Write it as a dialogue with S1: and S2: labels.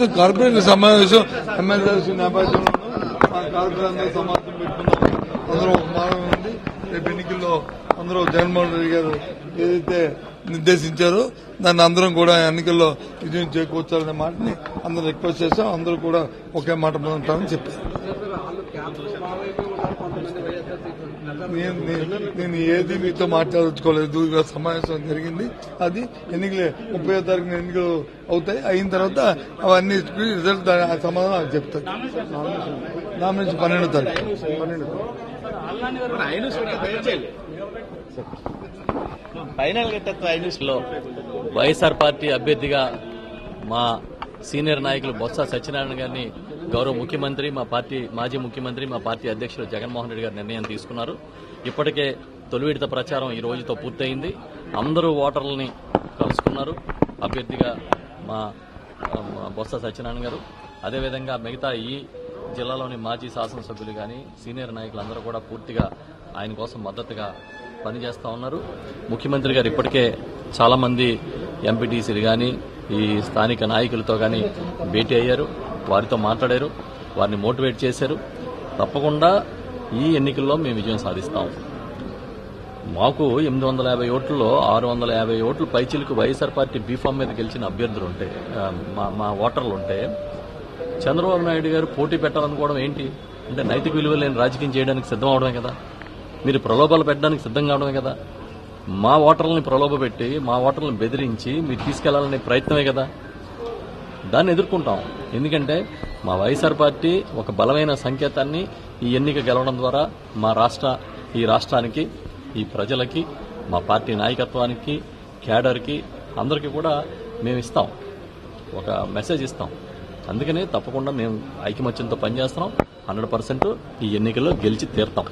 S1: ఈరోజు కార్పొరేట్ సమావేశం ఎమ్మెల్యేస్ నేపథ్యంలో మా కార్పొరేట్ అందరూ సమావేశం పెట్టుకున్నాం అందరూ ఒక మార్గం ఉంది రేపు ఎన్నికల్లో అందరూ జగన్మోహన్ రెడ్డి గారు ఏదైతే నిర్దేశించారో దాన్ని అందరం కూడా ఎన్నికల్లో విజయం చేకూర్చాలనే మాటని అందరూ రిక్వెస్ట్ చేశాం. అందరూ కూడా ఒకే మాట మీద ఉంటామని చెప్పారు. నేను ఏది మీతో మాట్లాడుకోలేదు ఇవాళ సమావేశం జరిగింది. అది ఎన్నికలు ముప్పై తారీఖున ఎన్నికలు అవుతాయి. అయిన తర్వాత అవన్నీ రిజల్ట్ సమాధానం అది చెప్తారు. నామినేషన్ పన్నెండో తారీఖు. పన్నెండు
S2: ఫైనల్లో వైఎస్ఆర్ పార్టీ అభ్యర్థిగా మా సీనియర్ నాయకులు బొత్స సత్యనారాయణ గారిని గౌరవ ముఖ్యమంత్రి మా పార్టీ మాజీ ముఖ్యమంత్రి మా పార్టీ అధ్యక్షులు జగన్మోహన్ రెడ్డి గారు నిర్ణయం తీసుకున్నారు. ఇప్పటికే తొలి విడత ప్రచారం ఈ రోజుతో పూర్తయింది. అందరూ ఓటర్లని కలుసుకున్నారు. అభ్యర్థిగా మా బొత్స సత్యనారాయణ గారు. అదేవిధంగా మిగతా ఈ జిల్లాలోని మాజీ శాసనసభ్యులు కానీ సీనియర్ నాయకులు అందరూ కూడా పూర్తిగా ఆయన కోసం మద్దతుగా పనిచేస్తూ ఉన్నారు. ముఖ్యమంత్రి గారు ఇప్పటికే చాలామంది ఎంపీటీసీలు కానీ ఈ స్థానిక నాయకులతో కానీ భేటీ అయ్యారు. వారితో మాట్లాడారు. వారిని మోటివేట్ చేశారు. తప్పకుండా ఈ ఎన్నికల్లో మేము విజయం సాధిస్తాం. మాకు ఎనిమిది వందల యాభై ఓట్లలో ఆరు వందల యాభై ఓట్లు పైచిలకు వైఎస్ఆర్ పార్టీ బీఫామ్ మీద గెలిచిన అభ్యర్థులు ఉంటే మా మా ఓటర్లు ఉంటే చంద్రబాబు నాయుడు గారు పోటీ పెట్టాలనుకోవడం ఏంటి? అంటే నైతిక విలువలు లేని రాజకీయం చేయడానికి సిద్ధం అవడమే కదా? మీరు ప్రలోభాలు పెట్టడానికి సిద్ధం కావడమే కదా? మా ఓటర్లని ప్రలోభ పెట్టి మా ఓటర్లను బెదిరించి మీరు తీసుకెళ్ళాలనే ప్రయత్నమే కదా? దాన్ని ఎదుర్కొంటాం. ఎందుకంటే మా వైఎస్ఆర్ పార్టీ ఒక బలమైన సంకేతాన్ని ఈ ఎన్నిక గెలవడం ద్వారా మా రాష్ట్ర ఈ రాష్ట్రానికి ఈ ప్రజలకి మా పార్టీ నాయకత్వానికి క్యాడర్కి అందరికీ కూడా మేము ఇస్తాం. ఒక మెసేజ్ ఇస్తాం. అందుకనే తప్పకుండా మేము ఐకమత్యంతో పనిచేస్తున్నాం. హండ్రెడ్ పర్సెంట్ ఈ ఎన్నికల్లో గెలిచి తీరుతాం.